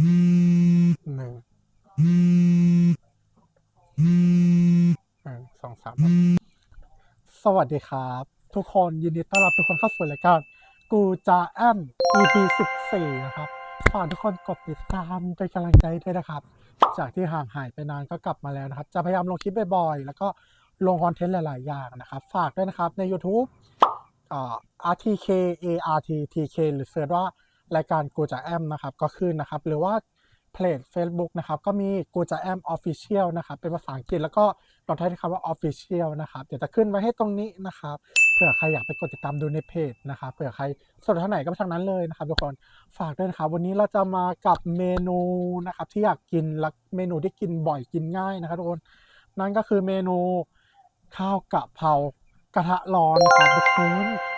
หนึ่งสองสามสวัสดีครับ ทุกคนยินดีต้อนรับทุกคนเข้าสู่รายการกูจะแอม EP สิบสี่นะครับฝากทุกคนกดติดตามเป็นกำลังใจด้วยนะครับ จากที่ห่างหายไปนานก็กลับมาแล้วนะครับ จะพยายามลงคลิปบ่อยๆ แล้วก็ลงคอนเทนต์หลายๆ อย่างนะครับ ฝากด้วยนะครับใน YouTube อ่า RTK ARTTK หรือเสิร์ชว่า รายการกูจะแอมนะครับก็ขึ้นนะครับ หรือว่าเพจ Facebook นะครับ ก็มีกูจะแอม Official นะครับ เป็นภาษาอังกฤษแล้วก็ลงท้ายด้คำว่า Official นะครับ เดี๋ยวจะขึ้นไว้ให้ตรงนี้นะครับ เผื่อใครอยากไปกดติดตามดูในเพจนะครับเผื่อใครสนใจทางไหนก็ไปทางนั้นเลยนะครับทุกคนฝากด้วยนะครับ วันนี้เราจะมากับเมนูนะครับ ที่อยากกินและเมนูที่กินบ่อยกินง่ายนะครับทุกคนนั่นก็คือเมนูข้าวกะเพรากระทะร้อนครับทุกคน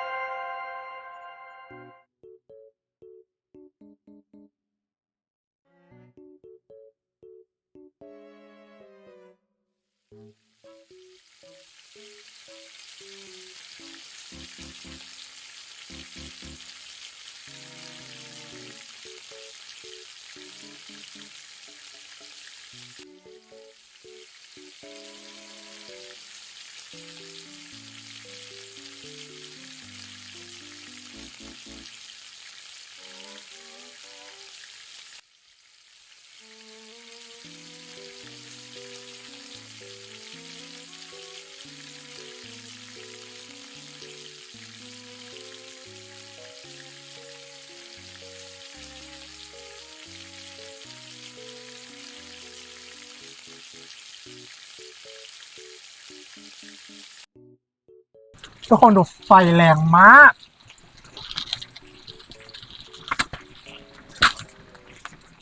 ทุกคนดูไฟแรงมาก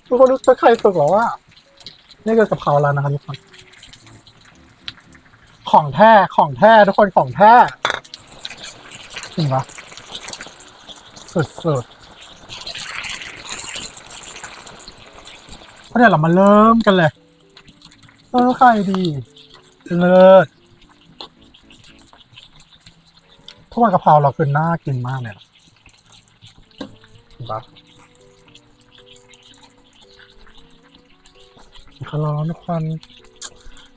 ทุกคนดูตะไคร่สุกหรอว่า นี่คือกะเพราแล้วนะครับทุกคน ของแท้ ของแท้ ทุกคนของแท้จริงปะสุดสุดๆก็เดี๋ยวเรามาเริ่มกันเลยเออใครดี เลิศ วันกะเพราเราคือน่ากินมากเลยนะเห็นปะขอร้อนทุกคน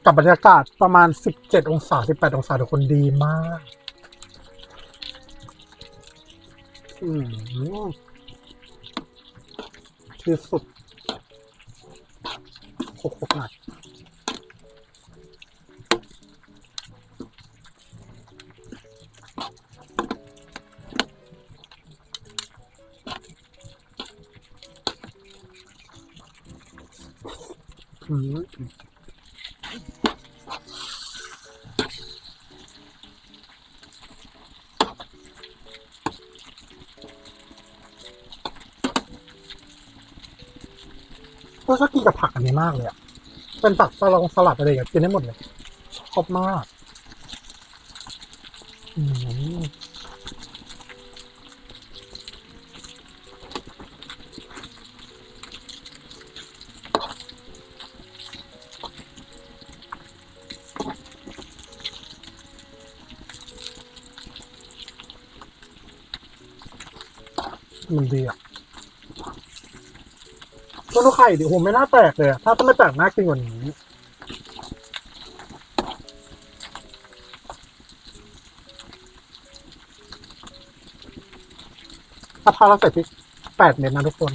กับบรรยากาศประมาณ 17 องศา 18 องศาทุกคนดีมาก อืมที่สุดโคกๆหน่อ ก็ชอบกินกับผักอันนี้มากเลยอะเป็นผักสลัดสลัดอะไรอย่างเงี้ยกินได้หมดเลย ชอบมากอืมมันดีอะ ก็ดูไข่ดิโหไม่น่าแตกเลย ถ้าต้องไม่แตกน่ากินกว่านี้ ถ้าพาเราใส่พริกแปดเม็ดนะทุกคน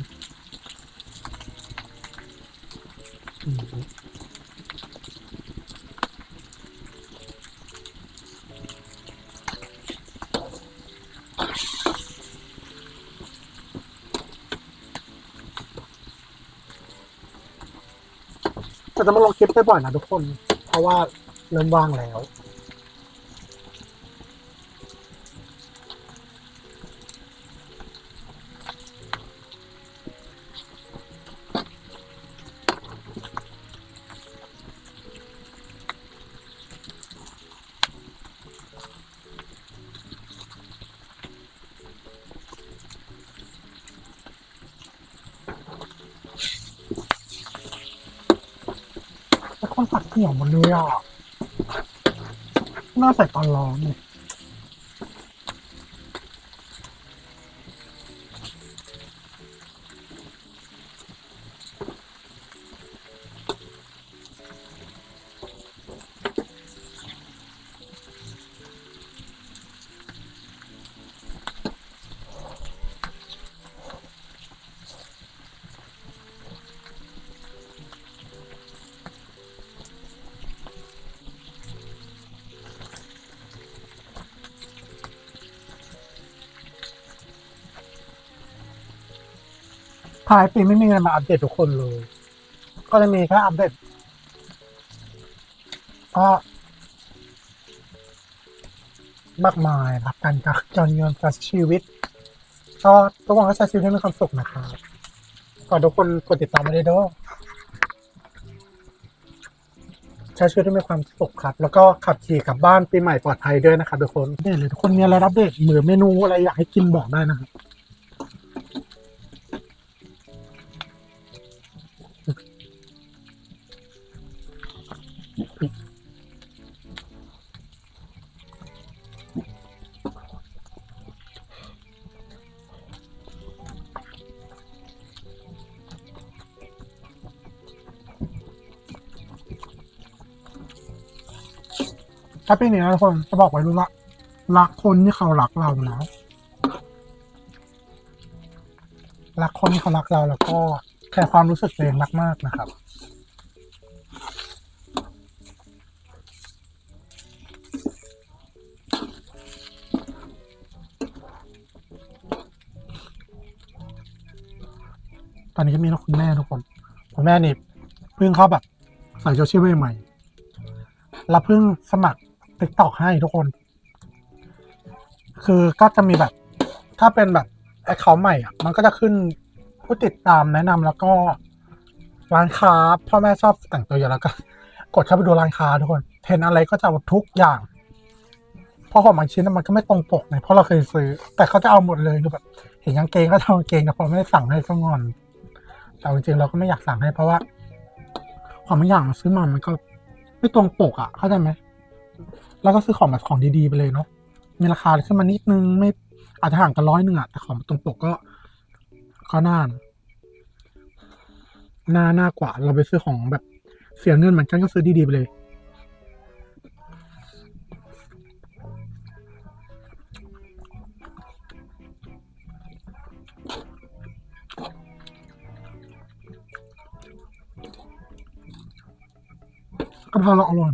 แต่จะมาลงคลิปบ่อยๆนะทุกคน เพราะว่าเริ่มว่างแล้ว เหนียวหมดเลยอะน่าใส่ตอนร้อนเลย ท้ายปีไม่มีเงินมาอัปเดตทุกคนเลย ก็จะมีแค่อัปเดตก็มากมายรับกันกับจนเงินกับชีวิต ก็ทุกคนก็ใช้ชีวิตให้มีความสุขนะครับก่อทุกคนกดติดตามมาได้ด้วยใช้ชีวิตให้มีความสุขครับ แล้วก็ขับขี่กลับบ้านปีใหม่ปลอดภัยด้วยนะครับทุกคนเนี่ยเลยทุกคนมีอะไรรับเดตเหมือเมนูอะไรอยากให้กินบอกได้นะครับ ถ้าเป็นอย่างนี้นะทุกคนจะบอกไว้รู้ว่ารักคนที่เขารักเรานะรักคนที่เขารักเราแล้วก็แคร์ความรู้สึกตัวเองมากๆนะครับตอนนี้ก็มีนะคุณแม่ทุกคน คุณแม่นี่เพิ่งเข้าแบบใส่โซเชียลใหม่ๆเราเพิ่งสมัคร ติ๊กตอกให้ทุกคน คือก็จะมีแบบ ถ้าเป็นแบบแอคเคาท์ใหม่อะ มันก็จะขึ้นผู้ติดตามแนะนำแล้วก็ร้านค้าพ่อแม่ชอบแต่งตัวอย่างแล้วก็ กดเข้าไปดูร้านค้าทุกคนเห็นอะไรก็จะทุกอย่าง เพราะของบางชิ้นมันก็ไม่ตรงปกเนี่ยเพราะเราเคยซื้อ แต่เขาจะเอาหมดเลยคือแบบ เห็นกางเกงก็จะเอากางเกงแต่พอไม่ได้สั่งให้ก็งอน แต่จริงๆเราก็ไม่อยากสั่งให้เพราะว่าของบางอย่างซื้อมามันก็ไม่ตรงปกอะเข้าใจไหม แล้วก็ซื้อของแบบของดีๆไปเลยเนาะมีราคาขึ้นมานิดนึงไม่อาจจะห่างกันร้อยหนึ่งอะแต่ของตรงปกก็ก็น่านะน่าน่ากว่า เราไปซื้อของแบบเสียเงินเหมือนกันก็ซื้อดีๆไปเลย กะเพราเราอร่อย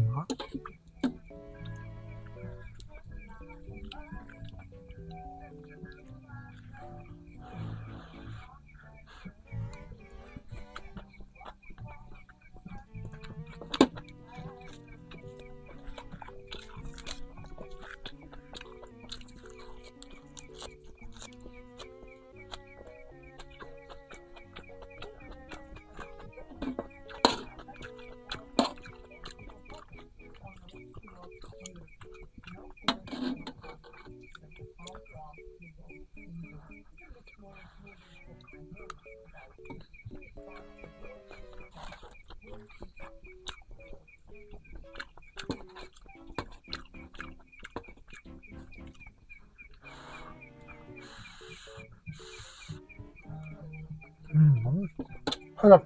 คือแบบ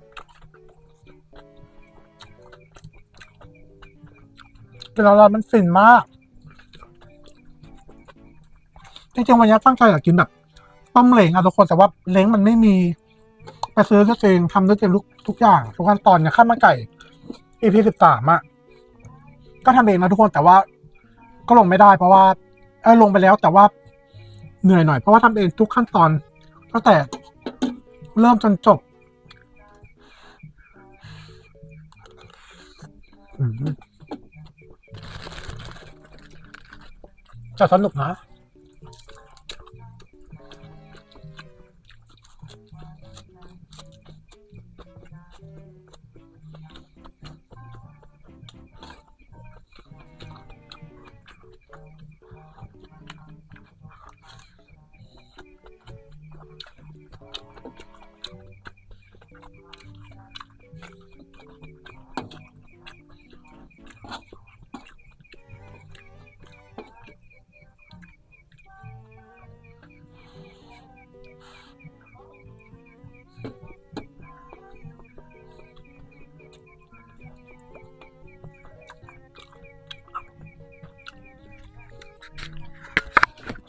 กินแล้วมันฟินมาก จริงๆวันนี้ตั้งใจอยากกินแบบต้มเหลงอะทุกคนแต่ว่าเล้งมันไม่มีไปซื้อด้วยตัวเองทำด้วยตัวเองทุกทุกอย่างทุกขั้นตอนอย่างข้าวมันไก่ EP สิบสามอะก็ทำเองนะทุกคนแต่ว่า ก็ลงไม่ได้ เพราะว่าเออลงไปแล้วแต่ว่าเหนื่อยหน่อยเพราะว่าทำเองทุกขั้นตอนตั้งแต่เริ่มจนจบ จะสนุกนะ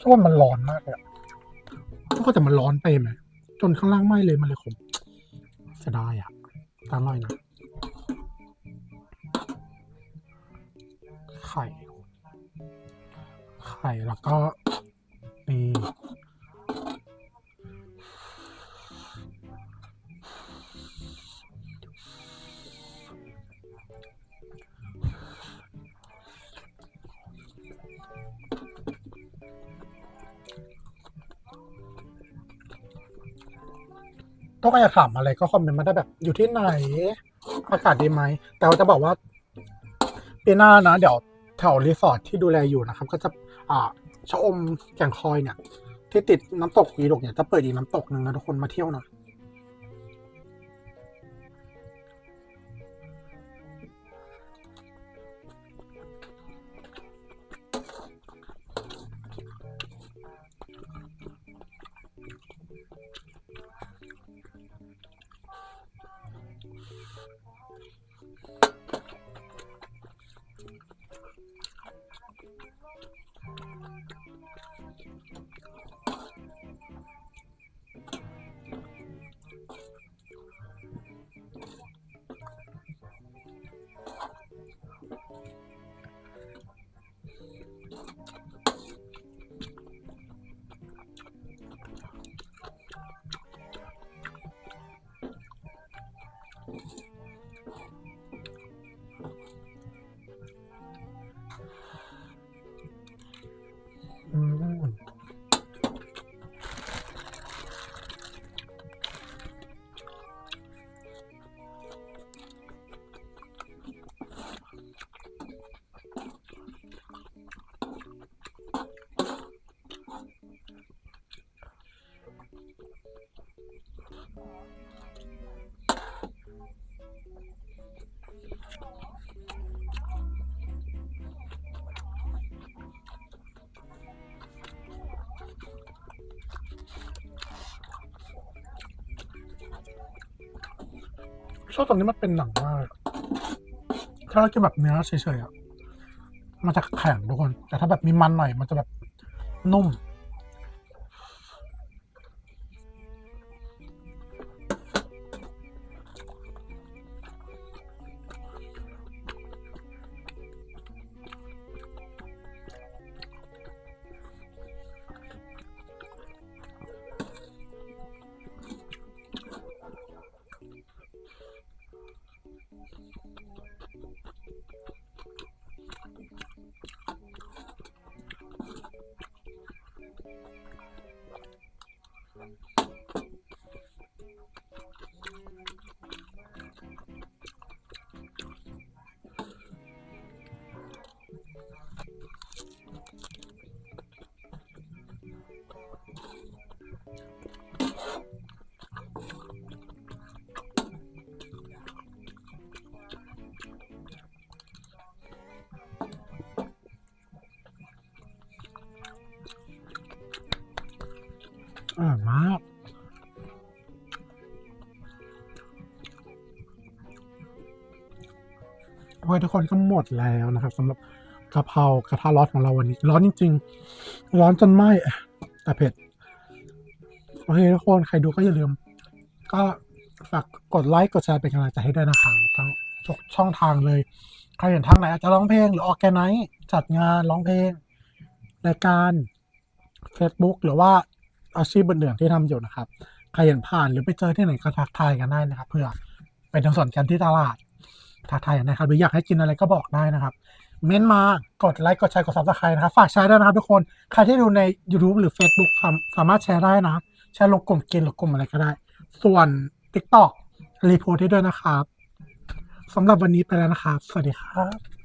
เพราะว่ามันร้อนมากเลยก็แต่มันร้อนไปไหมจนข้างล่างไหม้เลยมันเลยขมเสียดายอะตาลอยนะ ไข่ ไข่แล้วก็นี่ ต้องการจะถามอะไรก็คอมเมนต์มาได้แบบ อยู่ที่ไหน อากาศดีไหม แต่ว่าจะบอกว่าปีหน้านะ เดี๋ยวแถวรีสอร์ทที่ดูแลอยู่นะครับ ก็จะอ่าชะอมแก่งคอยเนี่ย ที่ติดน้ำตกวีดกเนี่ยจะเปิดอีกน้ำตกหนึ่งนะทุกคนมาเที่ยวนะ ชอบตรงนี้มันเป็นหนังมากถ้าเรากินแบบเนื้อเฉยๆอะมันจะแข็งทุกคน แต่ถ้าแบบมีมันหน่อย มันจะแบบนุ่ม อร่อยมากโอ้ยทุกคนก็หมดแล้วนะครับสำหรับกะเพรากระทะร้อนของเราวันนี้ ร้อนจริง ๆ ร้อนจนไหม้แต่เผ็ด โอเคทุกคนใครดูก็อย่าลืม ก็ฝากกดไลค์กดแชร์เป็นกำลังใจให้ด้วยนะครับทั้งทุกช่องทางเลย ใครเห็นทางไหนอาจจะร้องเพลงหรือออกแกไนจัดงานร้องเพลงรายการ Facebook หรือว่า อาชีพบนเดือนที่ทำอยู่นะครับใครเห็นผ่านหรือไปเจอที่ไหนก็ทักทายกันได้นะครับ เพื่อไปทำสวนกันที่ตลาดทักทายกันนะครับ หรืออยากให้กินอะไรก็บอกได้นะครับ เม้นมากดไลค์กดแชร์กดซับสไครต์นะครับ ฝากแชร์ด้วยนะครับทุกคน ใครที่ดูใน YouTube หรือ Facebook สามารถแชร์ได้นะ แชร์ลงกลุ่มกินหรือกลุ่มอะไรก็ได้ ส่วน TikTok รีโพสต์ให้ด้วยนะครับสำหรับวันนี้ไปแล้วนะครับ สวัสดีครับ